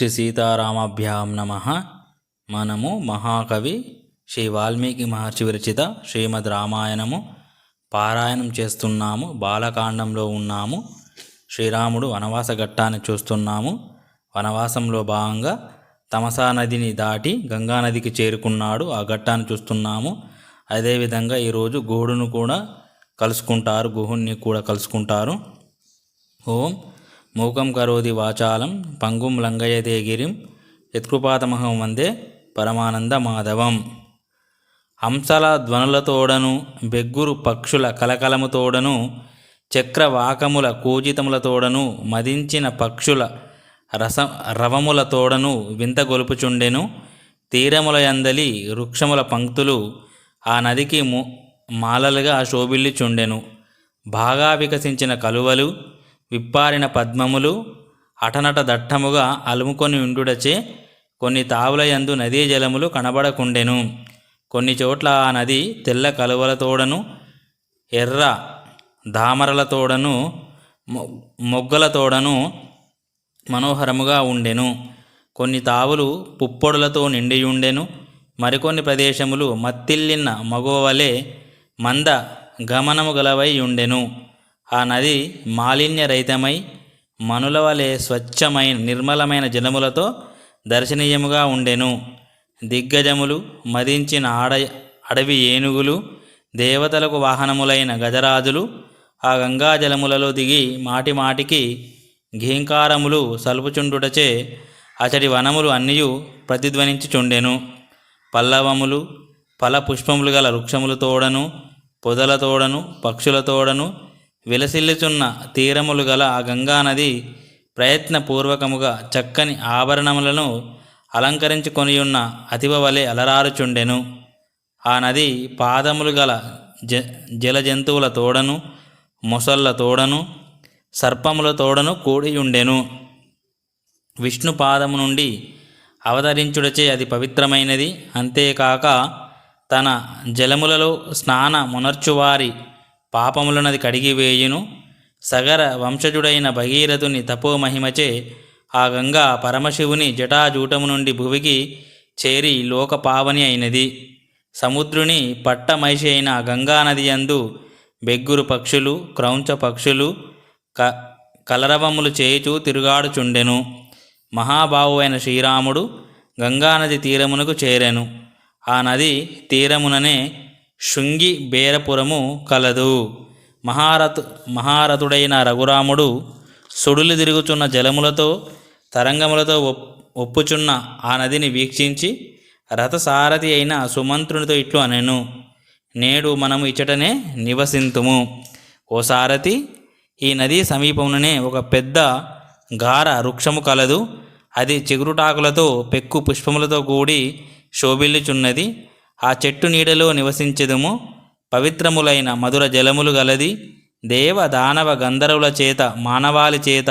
శ్రీ సీతారామాభ్యాం నమ. మనము మహాకవి శ్రీ వాల్మీకి మహర్షి విరచిత శ్రీమద్ రామాయణము పారాయణం చేస్తున్నాము బాలకాండంలో ఉన్నాము శ్రీరాముడు వనవాస ఘట్టాన్ని చూస్తున్నాము వనవాసంలో భాగంగా తమసా నదిని దాటి గంగా నదికి చేరుకున్నాడు ఆ ఘట్టాన్ని చూస్తున్నాము. అదేవిధంగా ఈరోజు గోడును కూడా కలుసుకుంటారు గుహుణ్ణి కూడా కలుసుకుంటారు. ఓం మూకం కరోది వాచాలం పంగుం లంఘయతే గిరిం యత్కృపాతమహం వందే పరమానంద మాధవం. హంసల ధ్వనులతోడను బెగ్గురు పక్షుల కలకలముతోడను చక్రవాకముల కూజితములతోడను మదించిన పక్షుల రస రవములతోడను వింత గొలుపుచుండెను తీరములయందలి వృక్షముల పంక్తులు ఆ నదికి మాలలుగా శోభిల్లిచుండెను. బాగా వికసించిన కలువలు విప్పారిన పద్మములు అటనట దట్టముగా అలుముకొని ఉండుటచే కొన్ని తావులయందు నదీ జలములు కనబడకుండెను. కొన్ని చోట్ల ఆ నది తెల్ల కలువలతోడను ఎర్ర దామరలతోడను మొగ్గలతోడను మనోహరముగా ఉండెను. కొన్ని తావులు పుప్పొడులతో నిండియుండెను. మరికొన్ని ప్రదేశములు మత్తిల్లిన మగోవలే మంద గమనము గలవై ఉండెను. ఆ నది మాలిన్యరహితమై మనుల వలె స్వచ్ఛమైన నిర్మలమైన జలములతో దర్శనీయముగా ఉండెను. దిగ్గజములు మదించిన ఆడ అడవి ఏనుగులు దేవతలకు వాహనములైన గజరాజులు ఆ గంగా జలములలో దిగి మాటి మాటికి ఘీంకారములు సలుపుచుండుటచే అచడి వనములు అన్నియు ప్రతిధ్వనించుచుండెను. పల్లవములు ఫల పుష్పములు గల వృక్షములు తోడను పొదల తోడను పక్షుల తోడను విలసిల్లుచున్న తీరములు గల ఆ గంగానది ప్రయత్నపూర్వకముగా చక్కని ఆభరణములను అలంకరించుకొనియున్న అతివ వలె అలరారుచుండెను. ఆ నది పాదములు గల జ జల జంతువుల తోడను మొసళ్ళ తోడను సర్పముల తోడను కూడియుండెను. విష్ణు పాదము నుండి అవతరించుడచే అది పవిత్రమైనది. అంతేకాక తన జలములలో స్నాన మునర్చువారి పాపములనది కడిగివేయును సగర వంశజుడైన భగీరథుని తపోమహిమచే ఆ గంగా పరమశివుని జటాజూటము నుండి భువికి చేరి లోకపావని అయినది. సముద్రుని పట్టమైషి అయిన గంగానది యందు బెగ్గురు పక్షులు క్రౌంచ పక్షులు క కలరవములు చేయుచూ తిరుగాడుచుండెను. మహాబావు అయిన శ్రీరాముడు గంగానది తీరమునకు చేరెను. ఆ నది తీరముననే శృంగి బేరపురము కలదు. మహారథు మహారథుడైన రఘురాముడు సుడులు తిరుగుచున్న జలములతో తరంగములతో ఒప్- ఒప్పుచున్న ఆ నదిని వీక్షించి రథసారథి అయిన సుమంత్రునితో ఇట్లు అనెను. నేడు మనము ఇచ్చటనే నివసింతుము. ఓ సారథి ఈ నది సమీపముననే ఒక పెద్ద గార వృక్షము కలదు. అది చిగురుటాకులతో పెక్కు పుష్పములతో కూడి శోభిల్లుచున్నది. ఆ చెట్టు నీడలో నివసించెదము. పవిత్రములైన మధుర జలములు గలది. దేవ దానవ గంధర్వుల చేత మానవాళి చేత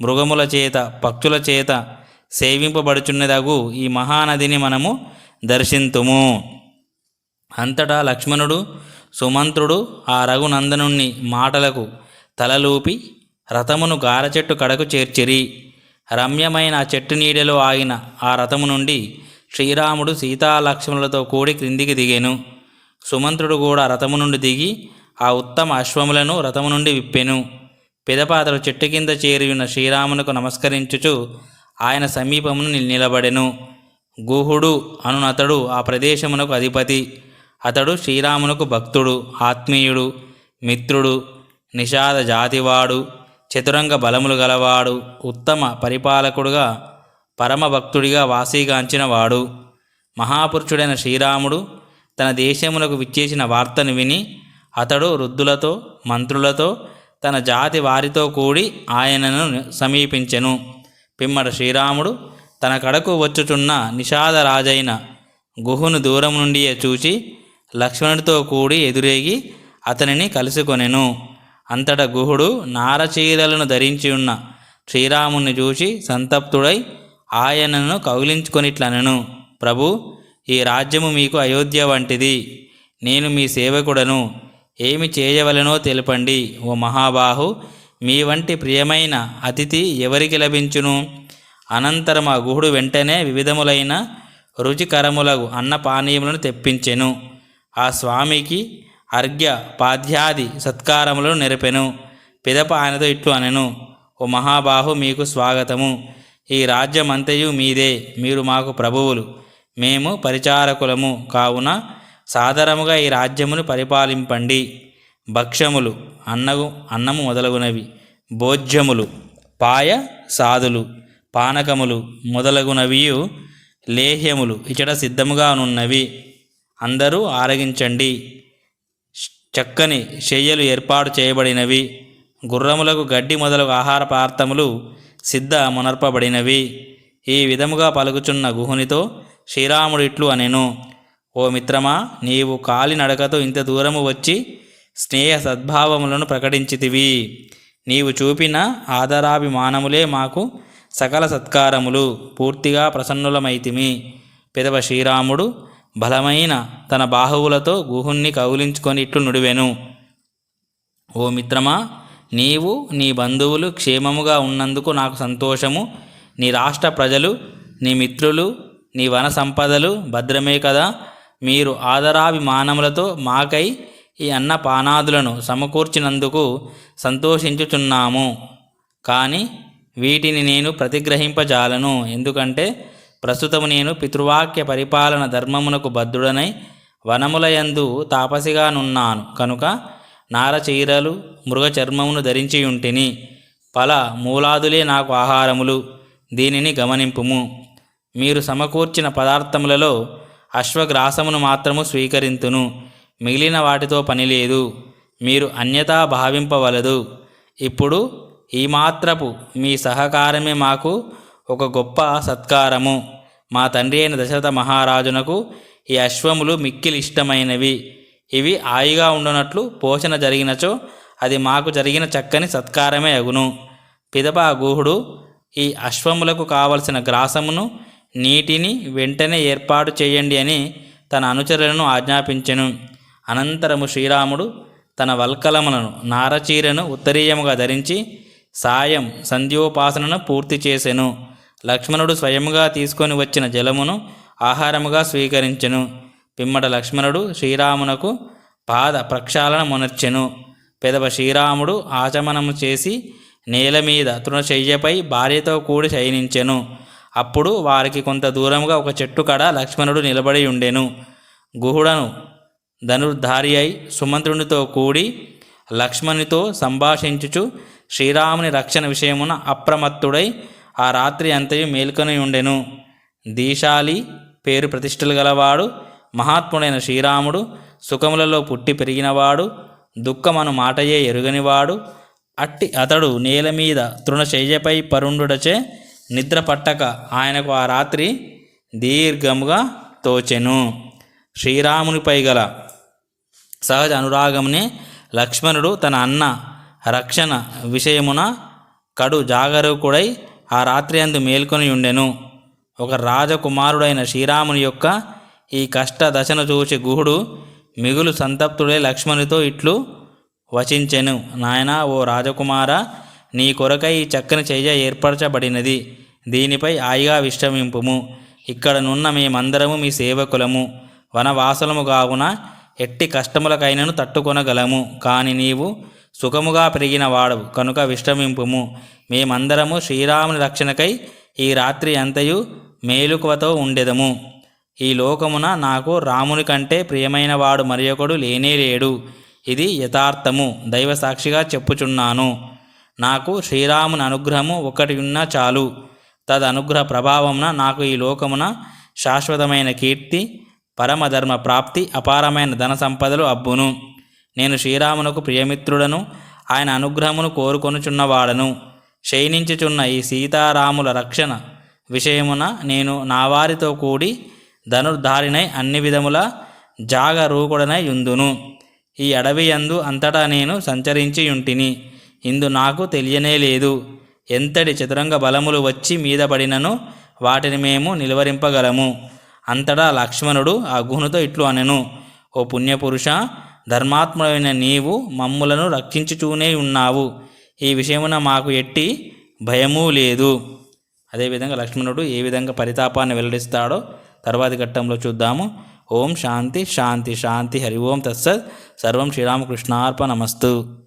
మృగముల చేత పక్షుల చేత సేవింపబడుచున్నదగు ఈ మహానదిని మనము దర్శింతుము. అంతటా లక్ష్మణుడు సుమంత్రుడు ఆ రఘునందనుణ్ణి మాటలకు తలలూపి రథమును గారచెట్టు కడకు చేర్చిరి. రమ్యమైన ఆ చెట్టు నీడలో ఆగిన ఆ రథము నుండి శ్రీరాముడు సీతాలక్ష్మణులతో కూడి క్రిందికి దిగెను. సుమంత్రుడు కూడా రథము నుండి దిగి ఆ ఉత్తమ అశ్వములను రథము నుండి విప్పెను. పెదపాత్రలు చెట్టు కింద చేరి ఉన్న శ్రీరామునకు నమస్కరించుచు ఆయన సమీపమును నిలబడెను. గుహుడు అనునతడు ఆ ప్రదేశమునకు అధిపతి. అతడు శ్రీరామునకు భక్తుడు ఆత్మీయుడు మిత్రుడు నిషాద జాతివాడు చతురంగ బలములు గలవాడు ఉత్తమ పరిపాలకుడుగా పరమభక్తుడిగా వాసీగాంచిన వాడు. మహాపురుషుడైన శ్రీరాముడు తన దేశమునకు విచ్చేసిన వార్తను విని అతడు వృద్ధులతో మంత్రులతో తన జాతి వారితో కూడి ఆయనను సమీపించెను. పిమ్మట శ్రీరాముడు తన కడకు వచ్చుచున్న నిషాదరాజైన గుహును దూరం నుండియే చూచి లక్ష్మణుడితో కూడి ఎదురేగి అతనిని కలుసుకొనెను. అంతట గుహుడు నారచీరలను ధరించి ఉన్న శ్రీరాముని చూసి సంతప్తుడై ఆయనను కౌగిలించుకొనిట్లనెను. ప్రభు ఈ రాజ్యము మీకు అయోధ్య వంటిది. నేను మీ సేవకుడను. ఏమి చేయవలెనో తెలుపండి. ఓ మహాబాహు మీ వంటి ప్రియమైన అతిథి ఎవరికి లభించును? అనంతరం ఆ గుహుడు వెంటనే వివిధములైన రుచికరములగు అన్న పానీయములను తెప్పించెను. ఆ స్వామికి అర్ఘ్య పాద్యాది సత్కారములను నెరపెను. పిదప ఆయనతో ఇట్లు అనెను. ఓ మహాబాహు మీకు స్వాగతము. ఈ రాజ్యమంతయు మీదే మీరు మాకు ప్రభువులు. మేము పరిచారకులము. కావున సాదరముగా ఈ రాజ్యమును పరిపాలింపండి. భక్ష్యములు అన్నగు అన్నము మొదలగునవి. భోజ్యములు పాయ సాదులు. పానకములు మొదలగునవియు. లేహ్యములు ఇచ్చట సిద్ధముగా నున్నవి అందరూ ఆరగించండి. చక్కని శయ్యలు ఏర్పాటు చేయబడినవి. గుర్రములకు గడ్డి మొదలగు ఆహార పదార్థములు సిద్ధ మునర్పబడినవి ఈ విధముగా పలుకుచున్న గుహునితో శ్రీరాముడిట్లు అనెను ఓ మిత్రమా నీవు కాలినడకతో ఇంత దూరము వచ్చి స్నేహ సద్భావములను ప్రకటించితివి. నీవు చూపిన ఆదరాభిమానములే మాకు సకల సత్కారములు. పూర్తిగా ప్రసన్నులమైతిమి. పెదవ శ్రీరాముడు బలమైన తన బాహువులతో గుహుణ్ణి కౌలించుకొని ఇట్లు నుడివెను ఓ మిత్రమా నీవు నీ బంధువులు క్షేమముగా ఉన్నందుకు నాకు సంతోషము. నీ రాష్ట్ర ప్రజలు నీ మిత్రులు నీ వన సంపదలు భద్రమే కదా. మీరు ఆదరాభిమానములతో మాకై ఈ అన్న పానాదులను సమకూర్చినందుకు సంతోషించుచున్నాము. కానీ వీటిని నేను ప్రతిగ్రహింపజాలను. ఎందుకంటే ప్రస్తుతము నేను పితృవాక్య పరిపాలన ధర్మమునకు బద్ధుడనై వనములయందు తాపసిగానున్నాను. కనుక నార చీరలు మృగచర్మమును ధరించి ఉంటిని పల మూలాదులే నాకు ఆహారములు. దీనిని గమనింపుము. మీరు సమకూర్చిన పదార్థములలో అశ్వగ్రాసమును మాత్రము స్వీకరింతును. మిగిలిన వాటితో పనిలేదు మీరు అన్యతా భావింపవలదు. ఇప్పుడు ఈ మాత్రపు మీ సహకారమే మాకు ఒక గొప్ప సత్కారము. మా తండ్రి అయిన దశరథ మహారాజునకు ఈ అశ్వములు మిక్కిలి ఇష్టమైనవి ఇవి హాయిగా ఉండునట్లు పోషణ జరిగినచో అది మాకు జరిగిన చక్కని సత్కారమే అగును. పిదప గూహుడు ఈ అశ్వములకు కావలసిన గ్రాసమును నీటిని వెంటనే ఏర్పాటు చేయండి అని తన అనుచరులను ఆజ్ఞాపించెను. అనంతరము శ్రీరాముడు తన వల్కలములను నారచీరను ఉత్తరీయముగా ధరించి సాయం సంధ్యోపాసనను పూర్తి చేసెను. లక్ష్మణుడు స్వయముగా తీసుకొని వచ్చిన జలమును ఆహారముగా స్వీకరించెను. పిమ్మట లక్ష్మణుడు శ్రీరామునకు పాద ప్రక్షాళన మునర్చెను. పెదవ శ్రీరాముడు ఆచమనము చేసి నేల మీద తృణశయ్యపై భార్యతో కూడి శయనించెను. అప్పుడు వారికి కొంత దూరంగా ఒక చెట్టు కడ లక్ష్మణుడు నిలబడి ఉండెను. గుహుడను ధనుర్ధారి అయి సుమంత్రునితో కూడి లక్ష్మణునితో సంభాషించుచు శ్రీరాముని రక్షణ విషయమున అప్రమత్తుడై ఆ రాత్రి అంతయు మేల్కొని ఉండెను. దీశాలి పేరు ప్రతిష్టలు గలవాడు మహాత్ముడైన శ్రీరాముడు సుఖములలో పుట్టి పెరిగినవాడు దుఃఖమను మాటయే ఎరుగనివాడు అట్టి అతడు నేల మీద తృణశయ్యపై పరుండుడచే నిద్ర పట్టక ఆయనకు ఆ రాత్రి దీర్ఘముగా తోచెను. శ్రీరామునిపై గల సహజ అనురాగమునే లక్ష్మణుడు తన అన్న రక్షణ విషయమున కడు జాగరూకుడై ఆ రాత్రి అందు మేల్కొని ఉండెను. ఒక రాజకుమారుడైన శ్రీరాముని యొక్క ఈ కష్ట దశను చూసి గుహుడు మిగులు సంతప్తుడై లక్ష్మణునితో ఇట్లు వచించెను. నాయనా ఓ రాజకుమార నీ కొరకై ఈ చక్కని చెయ్య ఏర్పరచబడినది. దీనిపై హాయిగా విశ్రమింపుము. ఇక్కడ నున్న మేమందరము మీ సేవకులము. వనవాసులము కావున ఎట్టి కష్టములకైనను తట్టుకొనగలము. కాని నీవు సుఖముగా పెరిగిన వాడవు. కనుక విశ్రమింపుము. మేమందరము శ్రీరాముని రక్షణకై ఈ రాత్రి అంతయు మేలుకువతో ఉండెదము. ఈ లోకమున నాకు రాముని కంటే ప్రియమైన వాడు మరియొకడు లేనే లేడు. ఇది యథార్థము. దైవ సాక్షిగా చెప్పుచున్నాను. నాకు శ్రీరాముని అనుగ్రహము ఒకటి ఉన్నా చాలు. తదనుగ్రహ అనుగ్రహ ప్రభావమున నాకు ఈ లోకమున శాశ్వతమైన కీర్తి పరమధర్మ ప్రాప్తి అపారమైన ధన సంపదలు అబ్బును. నేను శ్రీరామునకు ప్రియమిత్రుడను ఆయన అనుగ్రహమును కోరుకొనుచున్నవాడను శయనించుచున్న ఈ సీతారాముల రక్షణ విషయమున నేను నా వారితో కూడి ధనుర్ధారినై అన్ని విధముల జాగరూకుడనై యుందును ఈ అడవి యందు అంతటా నేను సంచరించి యుంటిని ఇందు నాకు తెలియనే లేదు. ఎంతటి చతురంగ బలములు వచ్చి మీద పడినను వాటిని మేము నిలువరింపగలము. అంతటా లక్ష్మణుడు ఆ గుహునితో ఇట్లు అనెను. ఓ పుణ్యపురుష ధర్మాత్ముడైన నీవు మమ్ములను రక్షించుచూనే ఉన్నావు. ఈ విషయమున మాకు ఎట్టి భయమూ లేదు. అదేవిధంగా లక్ష్మణుడు ఏ విధంగా పరితాపాన్ని వెల్లడిస్తాడో తర్వాతి ఘట్టంలో చూద్దాము. ఓం శాంతి శాంతి శాంతి. హరి ఓం తత్సత్. సర్వం శ్రీరామకృష్ణార్పణమస్తు.